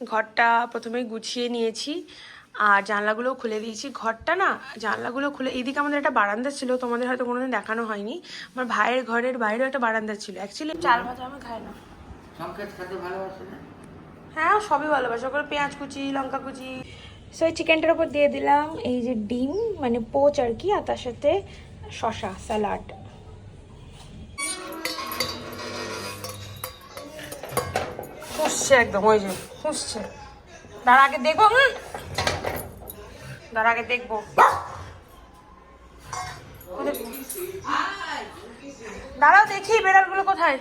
ঘরটা প্রথমে গুছিয়ে নিয়েছি আর জানলাগুলো খুলে দিয়েছি। ঘরটা না জানলাগুলো খুলে এদিকে আমাদের একটা বারান্দা ছিল তোমাদের হয়তো কোনোদিন দেখানো হয়নি। আমার ভাইয়ের ঘরের বাইরেও একটা বারান্দা ছিল। অ্যাকচুয়ালি চাল ভাজা আমি খাই না। হ্যাঁ সবই ভালোবাসি। ওগুলো পেঁয়াজ কুচি লঙ্কা কুচি। সো এই চিকেনটার উপর দিয়ে দিলাম এই যে ডিম মানে পোচ আর কি আর তার সাথে শশা স্যালাড খুঁজছে একদম, ওই যে খুঁজছে দাঁড়া আগে দেখব দাঁড়া আগে দেখব। দাঁড়াও দেখি, বেড়ালগুলো কোথায়?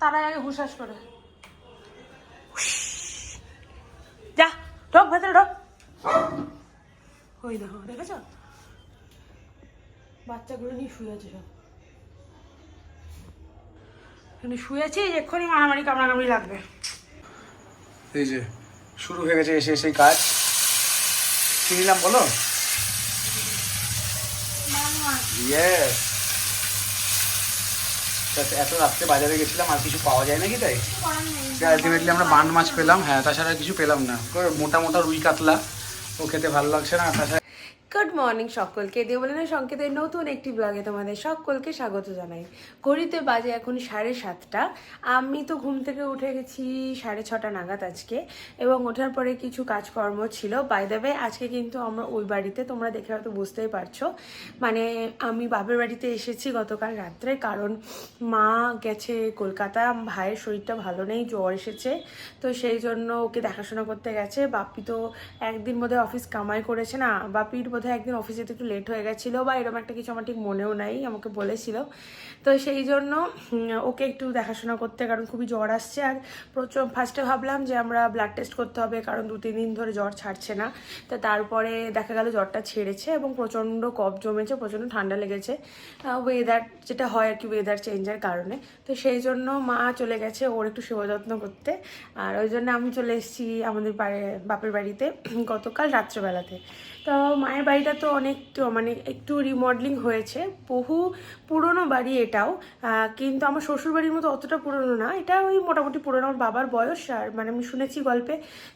তারা আগে হুশাস করে। যা, ঢোক, ভেতরে ঢোক। ওই দেখো, দেখেছ? বাচ্চাগুলো নিয়ে শুয়ে আছে সব। এখানে শুয়ে আছে এক্ষুনি মারামারি কামড়াকামড়ি লাগবে। এই যে শুরু হয়ে গেছে এসে সেই কাজ। কি নিলাম বলো? ইয়েস এত রাত্রে বাজারে গেছিলাম আর কিছু পাওয়া যায় নাকি তাই? আলটিমেটলি আমরা বান মাছ পেলাম হ্যাঁ তাছাড়া আর কিছু পেলাম না। মোটা মোটা রুই কাতলা ও খেতে ভালো লাগছে না তাছাড়া গুড মর্নিং সকলকে। দেবলিনা সংকেতের নতুন একটি ব্লগে তোমাদের সকলকে স্বাগত জানাই। ঘড়িতে বাজে এখন সাড়ে সাতটা। আমি তো ঘুম থেকে উঠে গেছি সাড়ে ছটা নাগাদ আজকে এবং ওঠার পরে কিছু কাজকর্ম ছিল। বাই দেবে আজকে কিন্তু আমরা ওই বাড়িতে, তোমরা দেখে হয়তো বুঝতেই পারছ। মানে আমি বাপের বাড়িতে এসেছি গতকাল রাত্রে কারণ মা গেছে কলকাতা, ভাইয়ের শরীরটা ভালো নেই, জ্বর এসেছে। তো সেই জন্য ওকে দেখাশোনা করতে গেছে। বাপি তো একদিন বোধহয় অফিস কামাই করেছে না বাপির বোধহয় একদিন অফিসে একটু লেট হয়ে গেছিল বা এরকম একটা কিছু আমার ঠিক মনেও নাই, আমাকে বলেছিল। তো সেই জন্য ওকে একটু দেখাশোনা করতে, কারণ খুবই জ্বর আসছে। আর প্রচুর ফার্স্টে ভাবলাম যে আমরা ব্লাড টেস্ট করতে হবে, কারণ দু, তিন দিন ধরে জ্বর ছাড়ছে না। তো তারপরে দেখা গেল জ্বরটা ছেড়েছে এবং প্রচণ্ড কফ জমেছে, প্রচণ্ড ঠান্ডা লেগেছে। ওয়েদার যেটা হয় আর কি ওয়েদার চেঞ্জের কারণে। তো সেই জন্য মা চলে গেছে ওর একটু সেবা যত্ন করতে। আর ওই জন্য আমি চলে এসেছি আমাদের বাপের বাড়িতে, গতকাল রাত্রেবেলাতে। তো মায়ের বাড়িটা তো অনেক তো মানে একটু রিমডেলিং হয়েছে। বহু পুরনো বাড়ি এটাও। কিন্তু আমার শ্বশুর বাড়ির মতো অতটা পুরনো না। এটা ওই মোটামুটি পুরনো। আমার বাবার বয়স আর মানে আমি শুনেছি গল্পে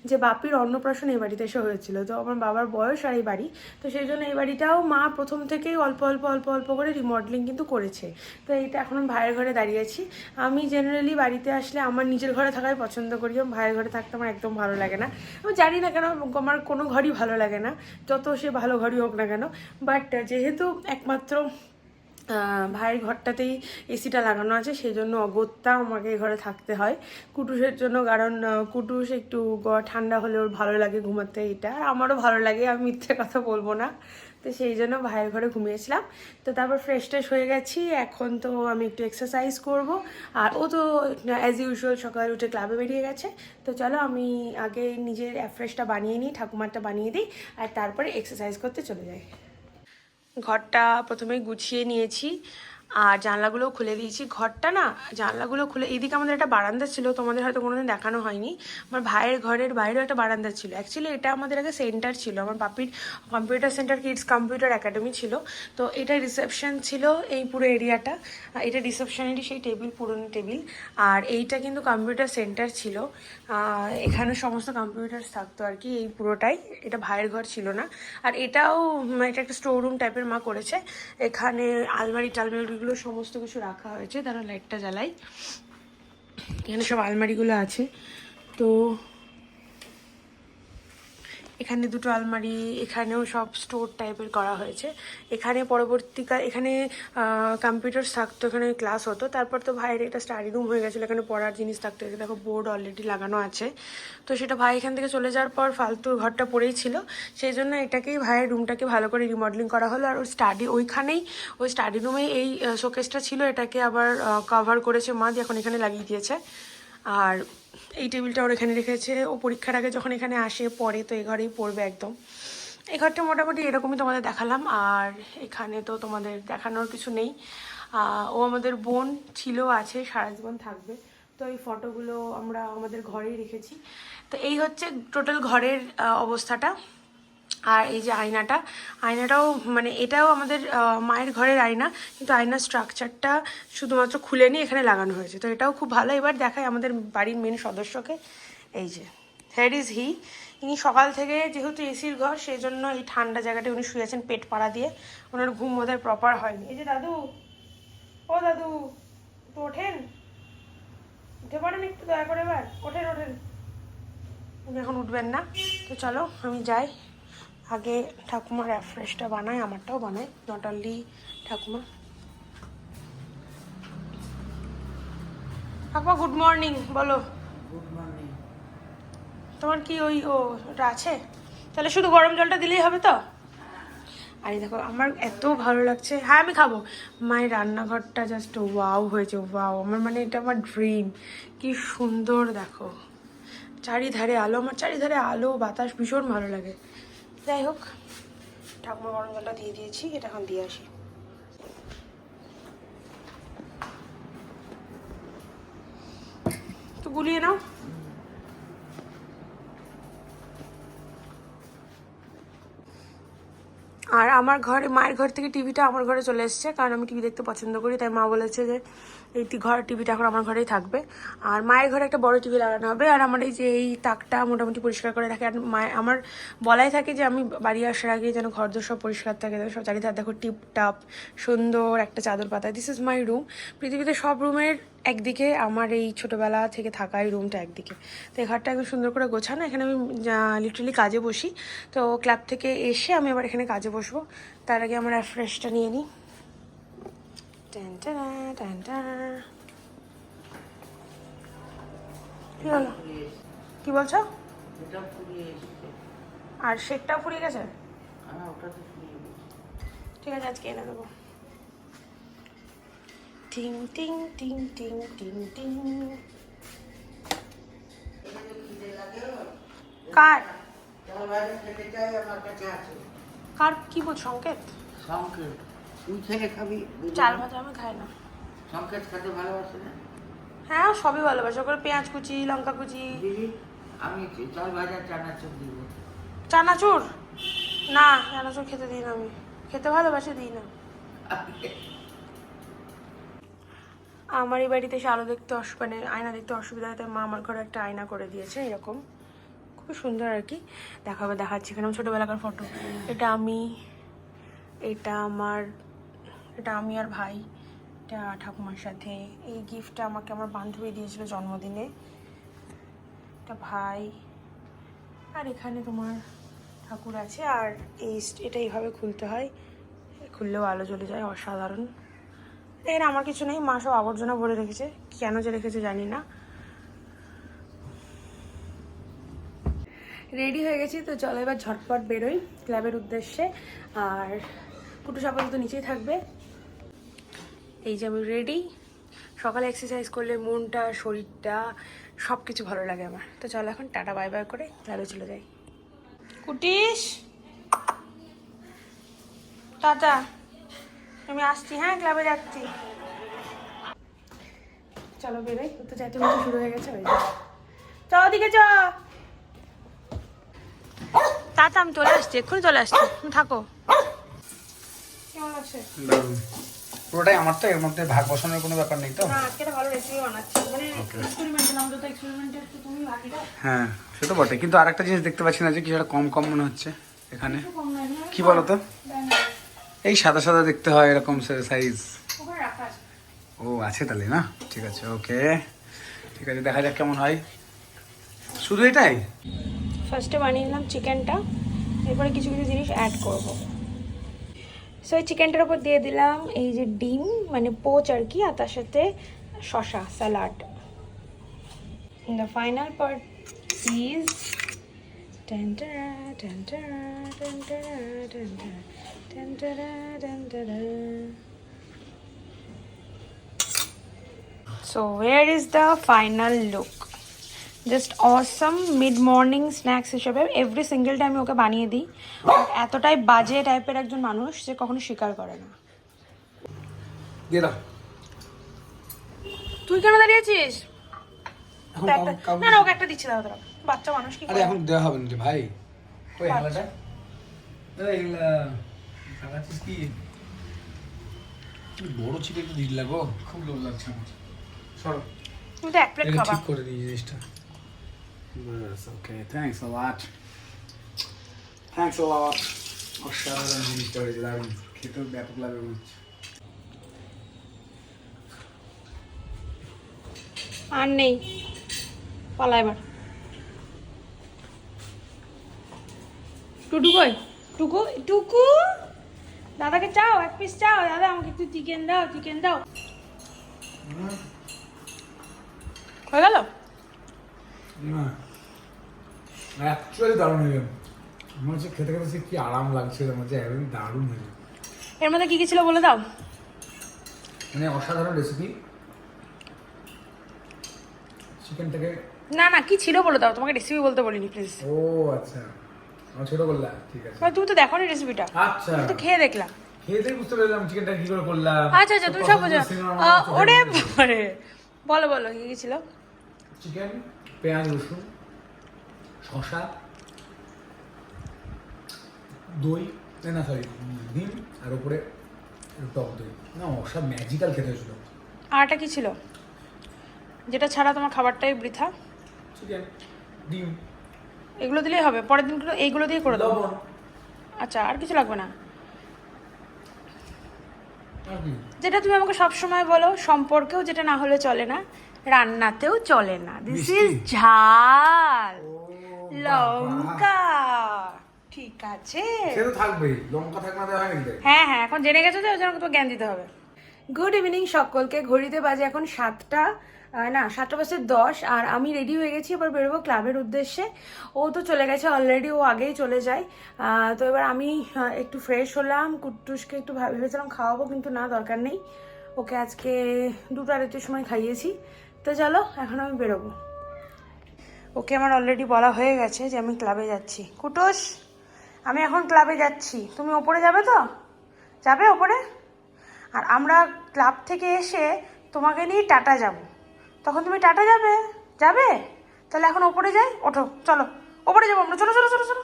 যে বাপির অন্নপ্রাশন এই বাড়িতে এসে হয়েছিল। তো আমার বাবার বয়স আর এই বাড়ি। তো সেই জন্য এই বাড়িটাও মা প্রথম থেকেই অল্প অল্প অল্প অল্প করে রিমডেলিং কিন্তু করেছে। তো এইটা এখন ভাইয়ের ঘরে দাঁড়িয়েছি আমি জেনারেলি বাড়িতে আসলে আমার নিজের ঘরে থাকাই পছন্দ করি। আমার ভাইয়ের ঘরে থাকতে আমার একদম ভালো লাগে না। আমি জানি না কেন, আমার কোনো ঘরই ভালো লাগে না। যত সে ভালো ঘরই হোক না কেন বাট যেহেতু একমাত্র ভাইয়ের ঘরটাতেই এসিটা লাগানো আছে সেই জন্য অগত্যা আমাকে এই ঘরে থাকতে হয়। কুটুসের জন্য কারণ কুটুস একটু ঠান্ডা হলে ওর ভালো লাগে ঘুমাতে, এটা আর আমারও ভালো লাগে, আমি মিথ্যে কথা বলব না। তো সেই জন্য ভাইয়ের ঘরে ঘুমিয়েছিলাম। তো তারপর ফ্রেশ ট্রেশ হয়ে গেছি। এখন তো আমি একটু এক্সারসাইজ করব। আর ও তো অ্যাজ ইউজুয়াল সকাল উঠে ক্লাবে বেরিয়ে গেছে। তো চলো আমি আগে নিজের ফ্রেশটা বানিয়ে নিই, ঠাকুমারটা বানিয়ে দিই, আর তারপরে এক্সারসাইজ করতে চলে যাই। ঘরটা প্রথমে গুছিয়ে নিয়েছি। আর জানলাগুলো খুলে দিয়েছি। ঘরটা না, জানলাগুলো খুলে, এদিকে আমাদের একটা বারান্দা ছিল তোমাদের হয়তো কোনোদিন দেখানো হয়নি। আমার ভাইয়ের ঘরের বাইরেও একটা বারান্দা ছিল। অ্যাকচুয়ালি এটা আমাদের আগে সেন্টার ছিল। আমার বাপির computer centre kids computer academy ছিল। তো এটা রিসেপশন ছিল এই পুরো এরিয়াটা এটা রিসেপশনেরই সেই টেবিল পুরনো টেবিল আর এইটা কিন্তু কম্পিউটার সেন্টার ছিল। এখানে সমস্ত কম্পিউটার থাকতো আর কি এই পুরোটাই। এটা ভাইয়ের ঘর ছিল না। আর এটাও এটা একটা স্টোর রুম টাইপের মা করেছে। এখানে আলমারি টালমারিগুলো সমস্ত কিছু রাখা হয়েছে তারা লাইটটা জ্বালাই। এখানে সব আলমারিগুলো আছে। তো এখানে দুটো আলমারি, এখানেও সব স্টোর টাইপের করা হয়েছে। এখানে পরবর্তীকাল, এখানে কম্পিউটার থাকতো, এখানে ক্লাস হতো। তারপর তো ভাইয়ের একটা স্টাডি রুম হয়ে গেছিল, এখানে পড়ার জিনিস থাকতো। দেখো বোর্ড অলরেডি লাগানো আছে। তো সেটা ভাই এখান থেকে চলে যাওয়ার পর ফালতু ঘরটা পড়েই ছিল। সেই জন্য এটাকেই ভাইয়ের রুমটাকে ভালো করে রিমডেলিং করা হলো। আর ওই স্টাডি ওইখানেই, ওই স্টাডি রুমেই এই শোকেসটা ছিল। এটাকে আবার কভার করেছে মা এখন এখানে লাগিয়ে দিয়েছে। আর এই টেবিলটা ওর এখানে রেখেছে। ও পরীক্ষার আগে যখন এখানে আসে পড়ে তো এ ঘরেই পড়বে একদম। এই ঘরটা মোটামুটি এরকমই তোমাদের দেখালাম। আর এখানে তো তোমাদের দেখানোর কিছু নেই। ও আমাদের বোন ছিল, আছে, সারা জীবন থাকবে। তো এই ফটোগুলো আমরা আমাদের ঘরেই রেখেছি। তো এই হচ্ছে টোটাল ঘরের অবস্থাটা। আর এই যে আয়নাটা, আয়নাটাও মানে এটাও আমাদের মায়ের ঘরের আয়না, কিন্তু আয়নার স্ট্রাকচারটা শুধুমাত্র খুলে নিয়ে এখানে লাগানো হয়েছে। তো এটাও খুব ভালো। এবার দেখায় আমাদের বাড়ির মেন সদস্যকে। এই যে হেড ইজ হি ইনি সকাল থেকে যেহেতু এসির ঘর সেই জন্য এই ঠান্ডা জায়গাটা উনি শুয়েছেন পেট পাড়া দিয়ে। ওনার ঘুম বোধহয় প্রপার হয়নি। এই যে দাদু, ও দাদু তো ওঠেন। উঠে পড়েন একটু, দয়া করে এবার। ওঠেন ওঠেন। উনি এখন উঠবেন না। তো চলো, আমি যাই। আগে ঠাকুমার রেফ্রেশটা বানায় আমারটাও বানাই নট অনলি ঠাকুমা। ঠাকুমা গুড মর্নিং বলো। গুড মর্নিং তোমার কি ওই ও ওটা আছে? তাহলে শুধু গরম জলটা দিলেই হবে তো? আরে দেখো আমার এত ভালো লাগছে। হ্যাঁ আমি খাব। মায়ের রান্নাঘরটা জাস্ট ওয়াও হয়েছে ওয়াও আমার মানে এটা আমার ড্রিম কি সুন্দর দেখো। চারিধারে আলো আমার চারিধারে আলো বাতাস ভীষণ ভালো লাগে। যাই হোক ঠাকুমা গরম জলটা দিয়ে দিয়েছি, এটা এখন দিয়ে আসি। তো গুলিয়ে নাও। আর আমার ঘরে, মায়ের ঘর থেকে টিভিটা আমার ঘরে চলে এসেছে, কারণ আমি টিভি দেখতে পছন্দ করি, তাই মা বলেছে যে এই ঘর টিভিটা এখন আমার ঘরেই থাকবে। আর মায়ের ঘরে একটা বড় টিভি লাগানো হবে। আর আমার এই যে এই তাকটা মোটামুটি পরিষ্কার করে রাখে। আর মায়ের আমার বলাই থাকে যে আমি বাড়ি আসার আগে যেন ঘর দোর সব পরিষ্কার থাকে। সব চারিধার দেখো টিপ টাপ, সুন্দর একটা চাদর পাতা। দিস ইজ মাই রুম পৃথিবীতে সব রুমের একদিকে আমার এই ছোটোবেলা থেকে থাকা এই রুমটা একদিকে। তো এই ঘরটা একদম সুন্দর করে গোছানো। এখানে আমি লিটারালি কাজে বসি। তো ক্লাব থেকে এসে আমি আবার এখানে কাজে বসবো। তার আগে আমার ফ্রেশটা নিয়ে নিই। কি বলছো? আর শেকটাও ফুরিয়ে গেছে? ঠিক আছে আজকে এনে দেবো। টিং টিং টিং টিং টিং টিং। কার? কার? কি বল সংকেত সংকেত তুই ছেলে খাবি চাল? ভাজা আমি খাই না। সংকেত খেতে ভালোবাসে না? হ্যাঁ সবই ভালোবাসে। ওগুলো পেঁয়াজ কুচি লঙ্কা কুচি। আমি চাল ভাজা চানাচুর দিব? চানাচুর? না চানাচুর খেতে দিই না আমি। খেতে ভালোবাসে দিই না। আমার এই বাড়িতে এসে আলো দেখতে অসু মানে আয়না দেখতে অসুবিধা হয় তাই মা আমার ঘরে একটা আয়না করে দিয়েছে এরকম। খুবই সুন্দর আর কি। দেখাবে দেখাচ্ছি এখানে ছোটোবেলাকার ফটো এটা আমি এটা আমার এটা আমি আর ভাই, এটা ঠাকুমার সাথে। এই গিফটটা আমাকে আমার বান্ধবী দিয়েছিল জন্মদিনে। এটা ভাই, আর এখানে তোমার ঠাকুর আছে। আর এই এটা এইভাবে খুলতে হয়। খুললেও আলো জ্বলে যায়, অসাধারণ। এর আমার কিছু নেই, মা সব আবর্জনা ভরে রেখেছে। কেন যে রেখেছে জানি না। রেডি হয়ে গেছি, তো চলো এবার ঝটপট বেরোই ক্লাবের উদ্দেশ্যে। আর কুটু আপাতত নিচেই থাকবে। এই যে আমি রেডি সকালে এক্সারসাইজ করলে মনটা শরীরটা সব কিছু ভালো লাগে আমার। তো চলো এখন টাটা বাই বাই করে ক্লাবে চলে যাই। কুটিস টাটা। আমি আসছি হ্যাঁ ক্লাবে যাচ্ছি। চলো বেরোই ও তো যাইতে বলতে শুরু হয়ে গেছে ওই। চ ওদিকে চ। টাটা আমি চলে আসছি এক্ষুনি চলে আসছি। তুমি থাকো। কেমন আছে? পুরোটাই আমার তো এর মধ্যে ভাগ বসানোর কোনো ব্যাপার নেই তো। মানে হ্যাঁ সে তো বটে। কিন্তু আরেকটা জিনিস দেখতে পাচ্ছি না যে কিছুটা কম কম মনে হচ্ছে এখানে। একটু কম লাগে না কি বলো তো এই সাদা সাদা দেখতে হয় এরকম সাইজ ওখানে রাখা আছে। ও আছে তাহলে না? ঠিক আছে ওকে ঠিক আছে দেখা যাক কেমন হয়। শুধু এটাই? ফার্স্টে বানিয়ে নিলাম চিকেনটা এরপরে কিছু কিছু জিনিস অ্যাড করব। সো এই চিকেনটার উপর দিয়ে দিলাম এই যে ডিম মানে পোচ আর কি আর তার সাথে শশা salad the final part is So where is the final look? Just awesome mid morning snacks হিসেবে এভরি সিঙ্গেল টাইম ওকে বানিয়ে দিই। এতটাই বাজে টাইপের একজন মানুষ যে কখনো স্বীকার করে না। তুই কেন দাঁড়িয়েছিস? একটা না না ওকে একটা দিচ্ছি দাও তোরা বাচ্চা মানুষ কি আরে এখন দেওয়া হবে না ভাই? ওই হেলাটা? কি? বড় ছিল একটু দিল লাগো খুব লোভ লাগছে আমার। সরো। তুমি তো এক প্লেট খাবা ঠিক করে দিই জিনিসটা। Yes, okay. Thanks a lot. Thanks a lot. অসাধারণ জিনিসটা হয়েছে দারুণ খেতেও ব্যাপক হচ্ছে। আর নেই। পালা এবার। টুটু কই? টুকু টুকু? দাদাকে চাও? এক পিস চাও? দাদা আমাকে একটু চিকেন দাও চিকেন দাও। হয়ে। গেল? না অ্যাকচুয়ালি দারুণ হয়ে গেল। মনে হচ্ছে খেতে খেতে সে কি আরাম লাগছে মনে হচ্ছে একদম দারুণ হয়েছে এর মধ্যে কি কি ছিল বলে দাও? মানে অসাধারণ রেসিপি চিকেনটাকে না না কি ছিল বলে দাও? তোমাকে রেসিপি বলতে বলিনি প্লিজ ও আচ্ছা। আমার ছোট করলা ঠিক আছে। তুমি তো দেখো নি রেসিপিটা আচ্ছা তো খেয়ে দেখলাম। খেতেই বুঝতে পারলাম চিকেনটা কি করে করলাম। আচ্ছা আচ্ছা তুমি সব বোঝো। ওরে বাবারে। বলো বলো কি কি ছিল? চিকেন পেঁয়াজ রসুন শশা দই না সরি ডিম আর উপরে একটু টক দই। না অসব ম্যাজিক্যাল খেতে হয়েছিল। আরটা কি ছিল? যেটা ছাড়া তোমার খাবারটাই বৃথা। চিকেন ডিম। এগুলো দিলেই হবে। পরের দিন এইগুলো দিয়ে করে দেবো আচ্ছা আর কিছু লাগবে না? যেটা তুমি আমাকে সব সময় বলো সম্পর্কেও যেটা না হলে চলে না। রান্নাতেও চলে না। দিস? ইজ ঝাল। লঙ্কা। ঠিক আছে। সে তো থাকবেই। লঙ্কা থাকবে না হয় নাকি হ্যাঁ হ্যাঁ এখন জেনে গেছো তো ওই জন্য তো জ্ঞান দিতে হবে। গুড ইভিনিং সকলকে। ঘড়িতে বাজে এখন সাতটা না সাতটা বাজে দশ আর আমি রেডি হয়ে গেছি এবার বেরোবো ক্লাবের উদ্দেশ্যে। ও তো চলে গেছে অলরেডি ও আগেই চলে যায়। তো এবার আমি একটু ফ্রেশ হলাম কুট্টুসকে একটু ভাব- ভেবেছিলাম খাওয়াবো কিন্তু না দরকার নেই। ওকে আজকে দুটো আড়াইটের সময় খাইয়েছি। তো চলো, এখন আমি বেরোবো। ওকে আমার অলরেডি বলা হয়ে গেছে যে আমি ক্লাবে যাচ্ছি। কুটোস, আমি এখন ক্লাবে যাচ্ছি। তুমি ওপরে যাবে তো? যাবে ওপরে? আর আমরা ক্লাব থেকে এসে তোমাকে নিয়ে টাটা যাব। তখন তুমি টাটা যাবে? যাবে? তাহলে এখন ওপরে যাই? ওঠো, চলো। ওপরে যাব আমরা। চলো চলো চলো চলো।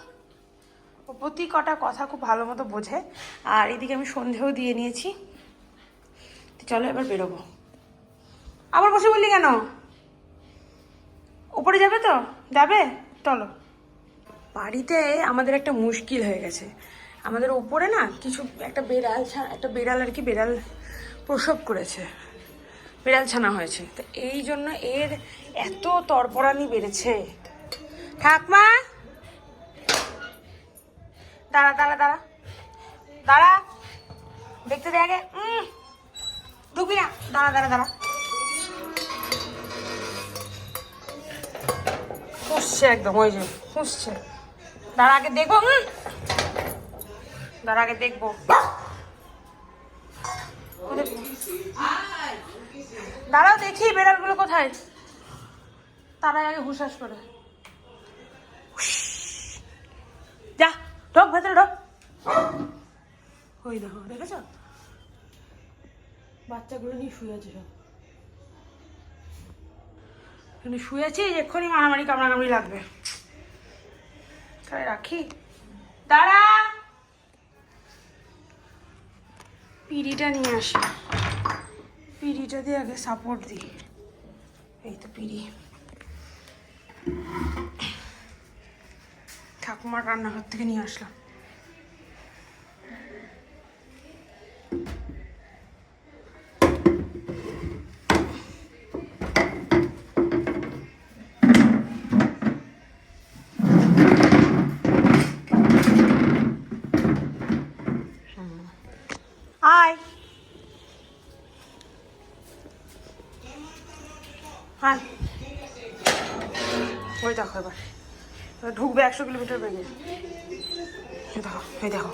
প্রতি কটা কথা খুব ভালো মতো বোঝে। আর এদিকে আমি সন্ধেও দিয়ে নিয়েছি। চলো এবার বেরোবো। আবার বসে বললি কেন? ওপরে যাবে তো? যাবে? চলো। বাড়িতে আমাদের একটা মুশকিল হয়ে গেছে। আমাদের উপরে না কিছু একটা বেড়াল একটা বেড়াল আর কি বেড়াল প্রসব করেছে। বেড়াল ছানা হয়েছে। তো এই জন্য এর এত তরপরানি বেড়েছে। ঠাকমা দাঁড়া দাঁড়া দাঁড়া। দাঁড়া। দেখতে দে আগে। উম, ঢুকবি না দাঁড়া দাঁড়া দাঁড়া। খুঁজছে একদম, ওই যে খুঁজছে দাঁড়া, আগে দেখব দাঁড়া, আগে দেখব। দাঁড়াও দেখি, বেড়ালগুলো কোথায়? তারাই আগে হুশাস করে। যা, ঢোক, ভেতরে ঢোক। ওই দেখো, দেখেছ? বাচ্চাগুলো নিয়ে শুয়ে আছে সব। এখানে শুয়েছি, এক্ষুনি মারামারি কামড়াকামড়ি লাগবে। তাই রাখি। দাঁড়া! পিড়িটা নিয়ে আসি। পিড়িটা দিয়ে আগে সাপোর্ট দিই। এই তো পিড়ি। ঠাকুমার রান্নাঘর থেকে নিয়ে আসলাম। ঢুকবে একশো কিলোমিটার বেগে। দেখো, এই দেখো,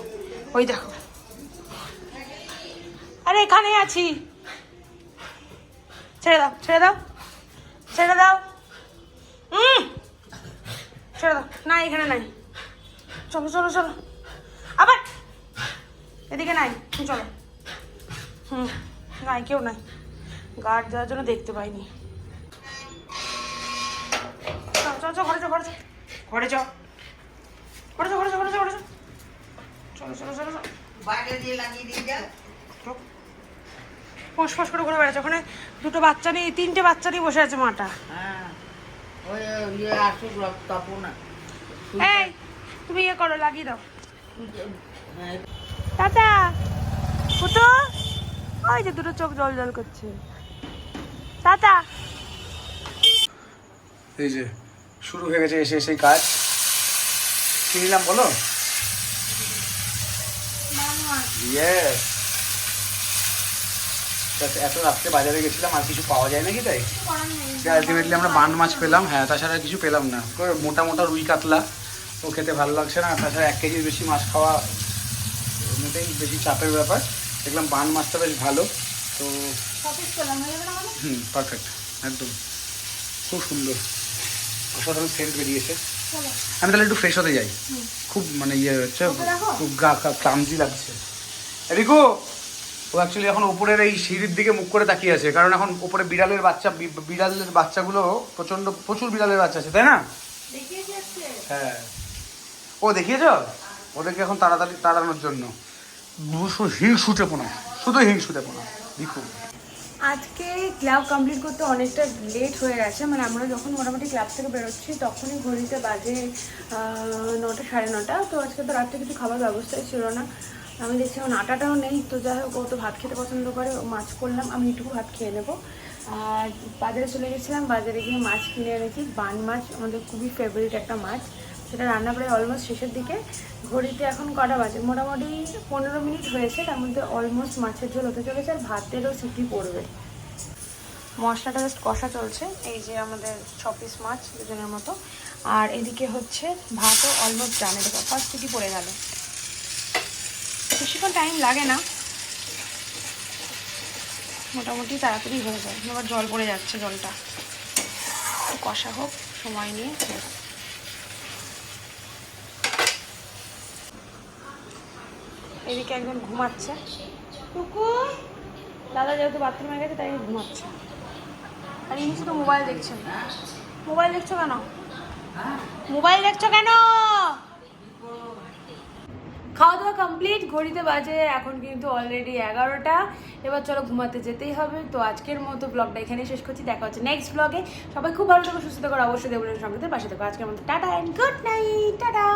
ওই দেখো। আরে এখানেই আছি। ছেড়ে দাও ছেড়ে দাও ছেড়ে দাও। হুম ছেড়ে দাও। না এখানে নাই। চলো চলো চলো। আবার। এদিকে নাই চলো। হুম, নাই, কেউ নাই। গার্ড দেওয়ার জন্য দেখতে পাইনি। চল চল চল, ঘরে চো ঘরে চো ঘরে চো ঘরে চো ঘরে চো ঘরে চো ঘরে চো চলো চলো চলো চলো। বাইরে দিয়ে লাগিয়ে দিয়ে যা ফোঁস ফোঁস করে ঘুরে বেড়াচ্ছে। ওখানে দুটো বাচ্চা নিয়ে তিনটে বাচ্চা নিয়ে বসে আছে মাটা। হ্যাঁ। এই তুমি ইয়ে করো লাগিয়ে দাও। হ্যাঁ। টাটা পুতো ওই যে দুটো চোখ জল জল করছে। টাটা এই যে শুরু হয়ে গেছে এসে এসে কাজ। কি নিলাম বলো? ইয়েস এত রাত্রে বাজারে গেছিলাম আর কিছু পাওয়া যায় নাকি তাই? আলটিমেটলি আমরা বান মাছ পেলাম হ্যাঁ তাছাড়া কিছু পেলাম না। মোটা মোটা রুই কাতলা ও খেতে ভালো লাগছে না তাছাড়া এক কেজির বেশি মাছ খাওয়া এমনিতেই বেশি চাপের ব্যাপার। দেখলাম বান মাছটা বেশ ভালো তো হুম পারফেক্ট একদম। খুব সুন্দর। অসাধারণ সেন্ট বেরিয়েছে। আমি তাহলে একটু ফ্রেশ হতে যাই। খুব মানে ইয়ে হচ্ছে খুব গা ক্লামজি লাগছে। এদিকো ও অ্যাকচুয়ালি এখন উপরের এই সিঁড়ির দিকে মুখ করে তাকিয়ে আছে কারণ এখন উপরে বিড়ালের বাচ্চা বিড়ালের বাচ্চাগুলো প্রচণ্ড প্রচুর বিড়ালের বাচ্চা আছে তাই না? হ্যাঁ। ও দেখিয়েছ? ওদেরকে এখন তাড়াতাড়ি তাড়ানোর জন্য। হিল শুটে পোনা শুধু হিল শুটে পোনা দেখুন আজকে ক্লাব কমপ্লিট করতে অনেকটা লেট হয়ে গেছে মানে আমরা যখন মোটামুটি ক্লাব থেকে বেরোচ্ছি তখনই ঘড়িতে বাজে নটা সাড়ে নটা। তো আজকে তো রাত্রে কিছু খাবার ব্যবস্থাই ছিল না। আমি দেখছি এখন আটাটাও নেই, তো যাই হোক, ও তো ভাত খেতে পছন্দ করে মাছ করলাম, আমি একটু ভাত খেয়ে নেব। আর বাজারে চলে গেছিলাম, বাজারে গিয়ে মাছ কিনে এনেছি, বান মাছ, আমাদের খুবই ফেভারিট একটা মাছ। সেটা রান্না প্রায় অলমোস্ট শেষের দিকে। ঘড়িতে এখন কটা বাজে? মোটামুটি পনেরো মিনিট হয়েছে, তার মধ্যে অলমোস্ট মাছের ঝোল হতে চলেছে আর ভাতেরও সিটি পড়বে। মশলাটা জাস্ট কষা চলছে, এই যে আমাদের ছ পিস মাছ দুজনের মতো। আর এদিকে হচ্ছে ভাতও অলমোস্ট জানে দেখো ফার্স্ট সিটি পড়ে গেল। বেশিক্ষণ টাইম লাগে না। মোটামুটি তাড়াতাড়ি হয়ে যায় আবার জল পড়ে যাচ্ছে জলটা। কষা হোক, সময় নিয়ে। এদিকে একজন ঘুমাচ্ছে। কুকুর দাদা যেহেতু বাথরুমে গেছে তাই ঘুমাচ্ছে। আর ইনি শুধু মোবাইল দেখছেন। মোবাইল দেখছ কেন? মোবাইল দেখছ কেন? খাওয়া দাওয়া কমপ্লিট ঘড়িতে বাজে এখন কিন্তু অলরেডি এগারোটা। এবার চলো ঘুমাতে যেতেই হবে। তো আজকের মতো ব্লগটা এখানে শেষ করছি। দেখা হচ্ছে নেক্সট ব্লগে সবাই খুব ভালো থাকো সুস্থ থাকো অবশ্যই দেবলের সঙ্গে পাশে থাকো। আজকের মতো টাটা অ্যান্ড গুড নাইট টাটা!